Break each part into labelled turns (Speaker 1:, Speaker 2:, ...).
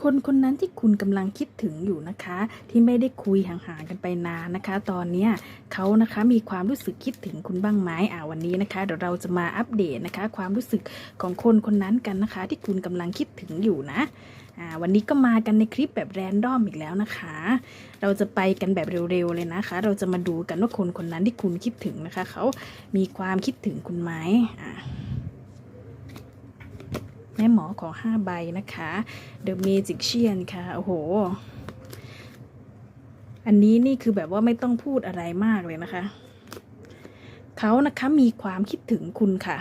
Speaker 1: คนคนนั้นที่คุณกำลังคิดถึงอยู่นะคะ ที่ไม่ได้คุยห่างๆกันไปนานนะคะ ตอนเนี้เขานะคะมีความรู้สึกคิดถึงคุณบ้างไหมอ่าวันนี้นะคะเดี๋ยวเราจะมาอัปเดตนะคะ ความรู้สึกของคนคนนั้นกันนะคะ ที่คุณกำลังคิดถึงอยู่นะอ่าวันนี้ก็มากันในคลิปแบบแรนดอมอีกแล้วนะคะ เราจะไปกันแบบเร็วๆเลยนะคะ เราจะมาดูกันว่าคนคนนั้นที่คุณคิดถึงนะคะเขามีความคิดถึงคุณไหมอ่า แม่หมอขอห้าใบนะคะ The Magician ค่ะ โอ้โห อันนี้นี่คือแบบว่าไม่ต้องพูดอะไรมากเลยนะคะ เขานะคะมีความคิดถึงคุณค่ะ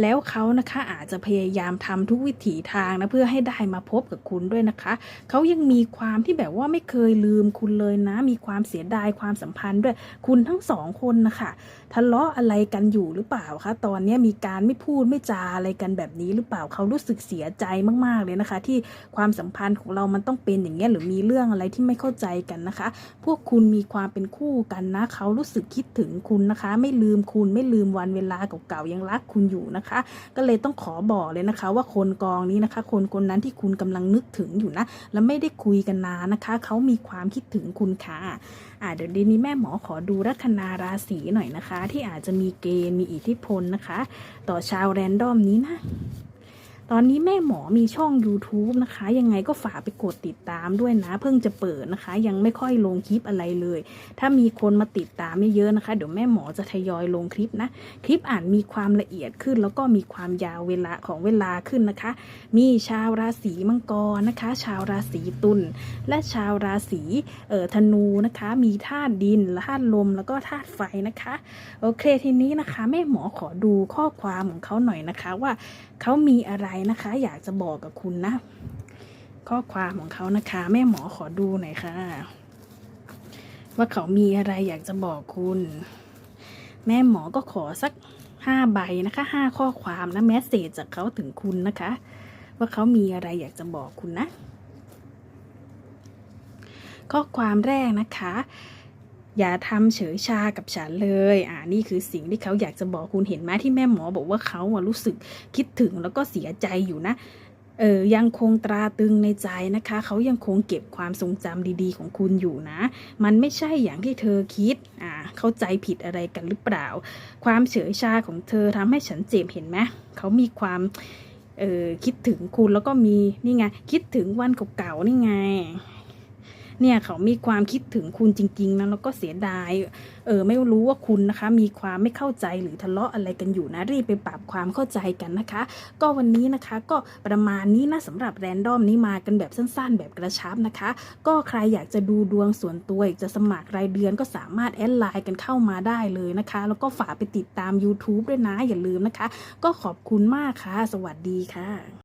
Speaker 1: แล้วเขานะคะอาจจะพยายามทำทุกวิถีทางนะเพื่อให้ได้มาพบกับคุณด้วยนะคะเขายังมีความที่แบบว่าไม่เคยลืมคุณเลยนะ มีความเสียดายความสัมพันธ์ด้วยคุณทั้งสองคนนะคะทะเลาะอะไรกันอยู่หรือเปล่าคะตอนนี้มีการไม่พูดไม่จาอะไรกันแบบนี้หรือเปล่าเขารู้สึกเสียใจมาก ๆเลยนะคะ ที่ความสัมพันธ์ของเรามันต้องเป็นอย่างเงี้ยหรือมีเรื่องอะไรที่ไม่เข้าใจกันนะคะ พวกคุณมีความเป็นคู่กันนะเขารู้สึกคิดถึงคุณนะคะ ไม่ลืมคุณไม่ลืมวันเวลาเก่าๆยังรักคุณอยู่นะคะก็เลยต้องขอบอกเลยนะคะ ว่าคนกองนี้นะคะ คนคนนั้นที่คุณกำลังนึกถึงอยู่นะ แล้วไม่ได้คุยกันนานนะคะ เขามีความคิดถึงคุณค่ะอ่าเดี๋ยวดีนี้แม่หมอขอดูลัคนาราศีหน่อยนะคะ ที่อาจจะมีเกณฑ์มีอิทธิพลนะคะ ต่อชาวแรนดอมนี้นะ ตอนนี้แม่หมอมีช่อง YouTube นะคะ ยังไงก็ฝากไปกดติดตามด้วยนะ เพิ่งจะเปิดนะคะ ยังไม่ค่อยลงคลิปอะไรเลย ถ้ามีคนมาติดตามไม่เยอะนะคะ เดี๋ยวแม่หมอจะทยอยลงคลิปนะ คลิปอ่านมีความละเอียดขึ้น แล้วก็มีความยาวเวลาของเวลาขึ้นนะคะ มีชาวราศีมังกรนะคะ ชาวราศีตุลและชาวราศีเอ่อธนูนะคะ มีธาตุดินธาตุลมแล้วก็ธาตุไฟนะคะโอเคทีนี้นะคะ แม่หมอขอดูข้อความของเขาหน่อยนะคะว่าเขามีอะไรนะคะ อยากจะบอกกับคุณนะ ข้อความของเขานะคะ แม่หมอขอดูหน่อยค่ะ ว่าเขามีอะไรอยากจะบอกคุณ แม่หมอก็ขอสักห้าใบนะคะห้าข้อความนะแมสเซจจากเขาถึงคุณนะคะ ว่าเขามีอะไรอยากจะบอกคุณนะ ข้อความแรกนะคะ อย่าทำเฉยชากับฉันเลย อ่า นี่คือสิ่งที่เขาอยากจะบอกคุณเห็นไหมที่แม่หมอบอกว่าเขาอะรู้สึกคิดถึงแล้วก็เสียใจอยู่นะ เออ ยังคงตราตรึงในใจนะคะ เขายังคงเก็บความทรงจำดีๆ ของคุณอยู่นะ มันไม่ใช่อย่างที่เธอคิด อ่า เข้าใจผิดอะไรกันหรือเปล่า ความเฉยชาของเธอทำให้ฉันเจ็บเห็นไหมเขามีความเออคิดถึงคุณแล้วก็มีนี่ไงคิดถึงวันเก่าๆนี่ไง เนี่ยเขามีความคิดถึงคุณจริงๆนะแล้วก็เสียดายเออไม่รู้ว่าคุณนะคะ มีความไม่เข้าใจหรือทะเลาะอะไรกันอยู่นะรีบไปปรับความเข้าใจกันนะคะ ก็วันนี้นะคะก็ประมาณนี้นะสำหรับแรนดอมนี้มากันแบบสั้นๆ แบบกระชับนะคะ ก็ใครอยากจะดูดวงส่วนตัวอยากจะสมัครรายเดือนก็สามารถแอดไลน์กันเข้ามาได้เลยนะคะ แล้วก็ฝากไปติดตาม YouTube ด้วยนะอย่าลืมนะคะ ก็ขอบคุณมากค่ะ สวัสดีค่ะ